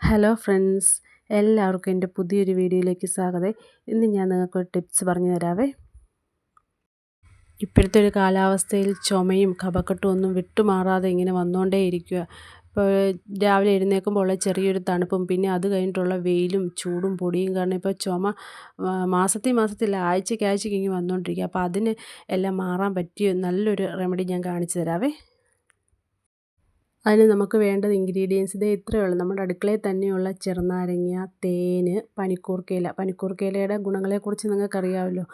Hello friends എല്ലാവർക്കും എന്റെ പുതിയൊരു വീഡിയോയിലേക്ക് സ്വാഗതം. ഇന്ന് ഞാൻ നിങ്ങൾക്ക് ടിപ്സ് പറഞ്ഞു തരാവേ. ഇപ്പോഴത്തെ ഒരു കാലാവസ്ഥയിൽ ചുമയും കപക്കെട്ടും ഒന്നും വിട്ടുമാറാതെ ഇങ്ങനെ വന്നുകൊണ്ടേ ഇരിക്കുക. ഇപ്പോൾ രാവിലെ എഴുന്നേൽക്കുമ്പോൾ ഉള്ള ചെറിയൊരു തണുപ്പും പിന്നെ അത് കഴിഞ്ഞിട്ടുള്ള വെയിലും ചൂടും പൊടിയും കാരണം ഇപ്പോൾ ചുമ മാസത്തിൽ മാസത്തിൽ ആഴ്ചയ്ക്ക് ആഴ്ചയ്ക്ക് ഇങ്ങനെ വന്നുകൊണ്ടിരിക്കുക. അപ്പോൾ അതിന് എല്ലാം മാറാൻ പറ്റിയ നല്ലൊരു റെമഡി ഞാൻ കാണിച്ചു തരാവേ. അതിന് നമുക്ക് വേണ്ടത് ഇൻഗ്രീഡിയൻസ് ഇതേ ഇത്രയേ ഉള്ളൂ. നമ്മുടെ അടുക്കളയിൽ തന്നെയുള്ള ചെറുനാരങ്ങ തേന് പനിക്കൂർക്കയില. പനിക്കൂർക്കയിലയുടെ ഗുണങ്ങളെക്കുറിച്ച് നിങ്ങൾക്കറിയാമല്ലോ.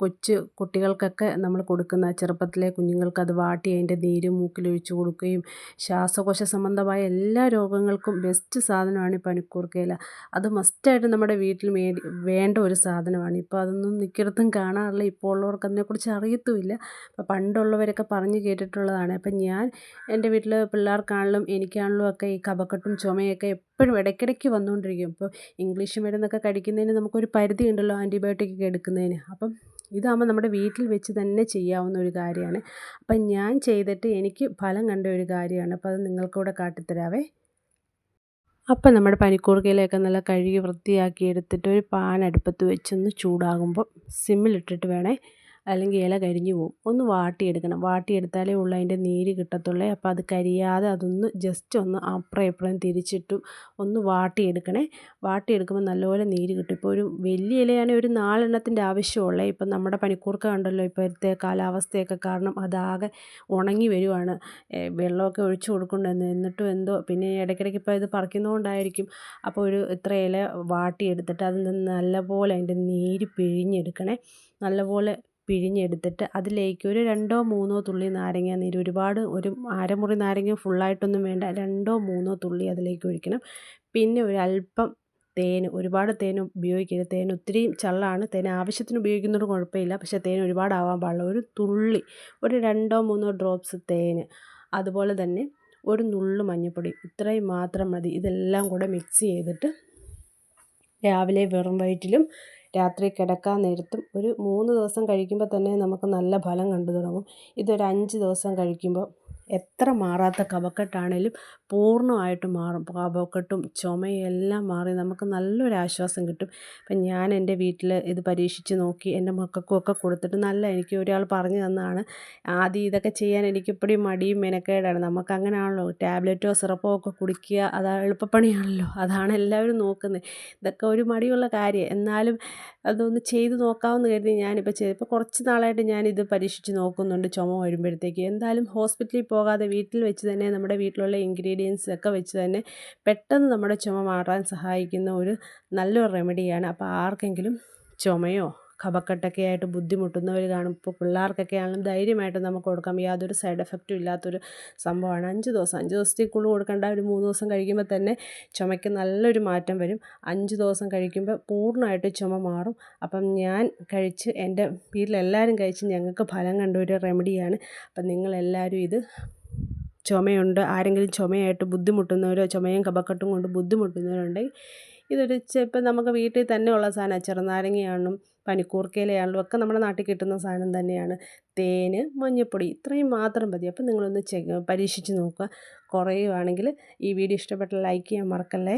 കൊച്ചു കുട്ടികൾക്കൊക്കെ നമ്മൾ കൊടുക്കുന്ന ചെറുപ്പത്തിലെ കുഞ്ഞുങ്ങൾക്ക് അത് വാട്ടി അതിന്റെ നീര് മൂക്കിലൊഴിച്ച് കൊടുക്കുകയും ശ്വാസകോശ സംബന്ധമായ എല്ലാ രോഗങ്ങൾക്കും ബെസ്റ്റ് സാധനമാണ് ഈ പനിക്കൂർക്കയില. അത് മസ്റ്റായിട്ട് നമ്മുടെ വീട്ടിൽ മേടി വേണ്ട ഒരു സാധനമാണ്. ഇപ്പോൾ അതൊന്നും മിക്കയിടത്തും കാണാറില്ല. ഇപ്പോൾ ഉള്ളവർക്ക് അതിനെക്കുറിച്ച് അറിയത്തുമില്ല. അപ്പോൾ പണ്ടുള്ളവരൊക്കെ പറഞ്ഞു കേട്ടിട്ടുള്ളതാണ്. അപ്പം ഞാൻ എന്റെ വീട്ടിൽ പിള്ളേർക്കാണെങ്കിലും എനിക്കാണെങ്കിലും ഒക്കെ ഈ കഫക്കെട്ടും ചുമയൊക്കെ എപ്പോഴും ഇടയ്ക്കിടയ്ക്ക് വന്നുകൊണ്ടിരിക്കും ഇപ്പോൾ ഇംഗ്ലീഷ് മരുന്നൊക്കെ കഴിക്കുന്നതിന് നമുക്കൊരു പരിധി ഉണ്ടല്ലോ ആന്റിബയോട്ടിക് ഒക്കെ എടുക്കുന്നതിന്. അപ്പം ഇതാകുമ്പോൾ നമ്മുടെ വീട്ടിൽ വെച്ച് തന്നെ ചെയ്യാവുന്ന ഒരു കാര്യമാണ്. അപ്പം ഞാൻ ചെയ്തിട്ട് എനിക്ക് ഫലം കണ്ട ഒരു കാര്യമാണ്. അപ്പോൾ അത് നിങ്ങൾക്കൂടെ കാട്ടിത്തരാവേ. അപ്പം നമ്മുടെ പനിക്കൂർക്കയിലൊക്കെ നല്ല കഴുകി വൃത്തിയാക്കി എടുത്തിട്ട് ഒരു പാൻ അടുപ്പത്ത് വെച്ചൊന്ന് ചൂടാകുമ്പോൾ സിമ്മിലിട്ടിട്ട് വേണേ അല്ലെങ്കിൽ ഇല കരിഞ്ഞു പോകും ഒന്ന് വാട്ടിയെടുക്കണം. വാട്ടിയെടുത്താലേ ഉള്ളൂ അതിന്റെ നീര് കിട്ടത്തുള്ളേ. അപ്പോൾ അത് കരിയാതെ അതൊന്ന് ജസ്റ്റ് ഒന്ന് അപ്പുറം ഇപ്പുറം തിരിച്ചിട്ടും ഒന്ന് വാട്ടിയെടുക്കണേ. വാട്ടിയെടുക്കുമ്പോൾ നല്ലപോലെ നീര് കിട്ടും. ഇപ്പോൾ ഒരു വലിയ ഇലയാണെങ്കിൽ ഒരു നാലെണ്ണത്തിന്റെ ആവശ്യമുള്ളേ. ഇപ്പം നമ്മുടെ പനിക്കൂർക്ക കണ്ടല്ലോ ഇപ്പോഴത്തെ കാലാവസ്ഥയൊക്കെ കാരണം അതാകെ ഉണങ്ങി വരുവാണ്. വെള്ളമൊക്കെ ഒഴിച്ചു കൊടുക്കുന്നുണ്ട്. എന്നിട്ടും എന്തോ പിന്നെ ഇടയ്ക്കിടയ്ക്ക് ഇപ്പോൾ ഇത് പറിക്കുന്നതുകൊണ്ടായിരിക്കും. അപ്പോൾ ഒരു ഇത്ര ഇല വാട്ടിയെടുത്തിട്ട് അതിൽ നിന്ന് നല്ലപോലെ അതിന്റെ നീര് പിഴിഞ്ഞെടുക്കണേ. നല്ലപോലെ പിഴിഞ്ഞെടുത്തിട്ട് അതിലേക്ക് ഒരു രണ്ടോ മൂന്നോ തുള്ളി നാരങ്ങ നീര് ഒരുപാട് ഒരു അരമുറി നാരങ്ങ ഫുള്ളായിട്ടൊന്നും വേണ്ട രണ്ടോ മൂന്നോ തുള്ളി അതിലേക്ക് ഒഴിക്കണം. പിന്നെ ഒരു അല്പം തേൻ ഒരുപാട് തേൻ ഉപയോഗിക്കരുത്. തേൻ ഒത്തിരി ചള്ളാണ്. തേൻ ആവശ്യത്തിന് ഉപയോഗിക്കുന്നത് കുഴപ്പമില്ല. പക്ഷേ തേൻ ഒരുപാടാവാൻ പാടില്ല. ഒരു തുള്ളി ഒരു രണ്ടോ മൂന്നോ ഡ്രോപ്സ് തേൻ അതുപോലെ തന്നെ ഒരു നുള്ള് മഞ്ഞൾപ്പൊടി ഇത്രയും മാത്രം മതി. ഇതെല്ലാം കൂടെ മിക്സ് ചെയ്തിട്ട് രാവിലെ വെറും വയറ്റിലും രാത്രി കിടക്കാൻ നേരത്തും ഒരു മൂന്ന് ദിവസം കഴിക്കുമ്പോൾ തന്നെ നമുക്ക് നല്ല ഫലം കണ്ടു തുടങ്ങും. ഇതൊരു അഞ്ച് ദിവസം കഴിക്കുമ്പോൾ എത്ര മാറാത്ത കവക്കെട്ടാണേലും പൂർണമായിട്ട് മാറും. കഫക്കെട്ടും ചുമയെല്ലാം മാറി നമുക്ക് നല്ലൊരു ആശ്വാസം കിട്ടും. അപ്പം ഞാൻ എന്റെ വീട്ടിൽ ഇത് പരീക്ഷിച്ച് നോക്കി എന്റെ മക്കൾക്കും ഒക്കെ കൊടുത്തിട്ട് നല്ല എനിക്ക് ഒരാൾ പറഞ്ഞു തന്നതാണ് ആദ്യം ഇതൊക്കെ ചെയ്യാൻ എനിക്കിപ്പോഴും മടിയും മെനക്കേടാണ്. നമുക്ക് അങ്ങനെയാണല്ലോ ടാബ്ലറ്റോ സിറപ്പോ ഒക്കെ കുടിക്കുക അത് എളുപ്പപ്പണിയാണല്ലോ. അതാണ് എല്ലാവരും നോക്കുന്നത്. ഇതൊക്കെ ഒരു മടിയുള്ള കാര്യം. എന്നാലും അതൊന്ന് ചെയ്ത് നോക്കാമെന്ന് കരുതി ഞാനിപ്പോൾ ചെയ്ത്. ഇപ്പോൾ കുറച്ച് നാളായിട്ട് ഞാനിത് പരീക്ഷിച്ച് നോക്കുന്നുണ്ട് ചുമ വരുമ്പോഴത്തേക്ക്. എന്തായാലും ഹോസ്പിറ്റലിൽ പോകാതെ വീട്ടിൽ വെച്ച് തന്നെ നമ്മുടെ വീട്ടിലുള്ള ഇൻഗ്രീഡിയൻസ് ഒക്കെ വെച്ച് തന്നെ പെട്ടെന്ന് നമ്മുടെ ചുമ മാറാൻ സഹായിക്കുന്ന ഒരു നല്ലൊരു റെമഡിയാണ് അപ്പോൾ ആർക്കെങ്കിലും ചുമയോ കഫക്കെട്ടൊക്കെ ആയിട്ട് ബുദ്ധിമുട്ടുന്നവർ കാണും. ഇപ്പോൾ പിള്ളേർക്കൊക്കെ ആണെങ്കിലും ധൈര്യമായിട്ട് നമുക്ക് കൊടുക്കാം. യാതൊരു സൈഡ് എഫക്റ്റും ഇല്ലാത്തൊരു സംഭവമാണ്. അഞ്ച് ദിവസം അഞ്ച് ദിവസത്തേക്കുള്ളിൽ കൊടുക്കേണ്ട. ഒരു മൂന്ന് ദിവസം കഴിക്കുമ്പോൾ തന്നെ ചുമയ്ക്ക് നല്ലൊരു മാറ്റം വരും. അഞ്ച് ദിവസം കഴിക്കുമ്പോൾ പൂർണമായിട്ട് ചുമ മാറും. അപ്പം ഞാൻ കഴിച്ച് എന്റെ വീട്ടിലെല്ലാവരും കഴിച്ച് ഞങ്ങൾക്ക് ഫലം കണ്ട ഒരു റെമഡിയാണ്. അപ്പം നിങ്ങളെല്ലാവരും ഇത് ചുമയുണ്ട്. ആരെങ്കിലും ചുമയായിട്ട് ബുദ്ധിമുട്ടുന്നവരോ ചുമയും കപക്കെട്ടും കൊണ്ട് ബുദ്ധിമുട്ടുന്നവരുണ്ടെങ്കിൽ ഇതൊരു ഇപ്പം നമുക്ക് വീട്ടിൽ തന്നെ ഉള്ള സാധനമാണ് ചെറുനാരങ്ങയാണെന്നും പനിക്കൂർക്കയിലയാണെങ്കിലും ഒക്കെ നമ്മുടെ നാട്ടിൽ കിട്ടുന്ന സാധനം തന്നെയാണ്. തേൻ മഞ്ഞൾപ്പൊടി ഇത്രയും മാത്രം മതി. അപ്പം നിങ്ങളൊന്ന് ചെ പരീക്ഷിച്ച് നോക്കുക. കുറയുവാണെങ്കിൽ ഈ വീഡിയോ ഇഷ്ടപ്പെട്ടാൽ ലൈക്ക് ചെയ്യാൻ മറക്കല്ലേ?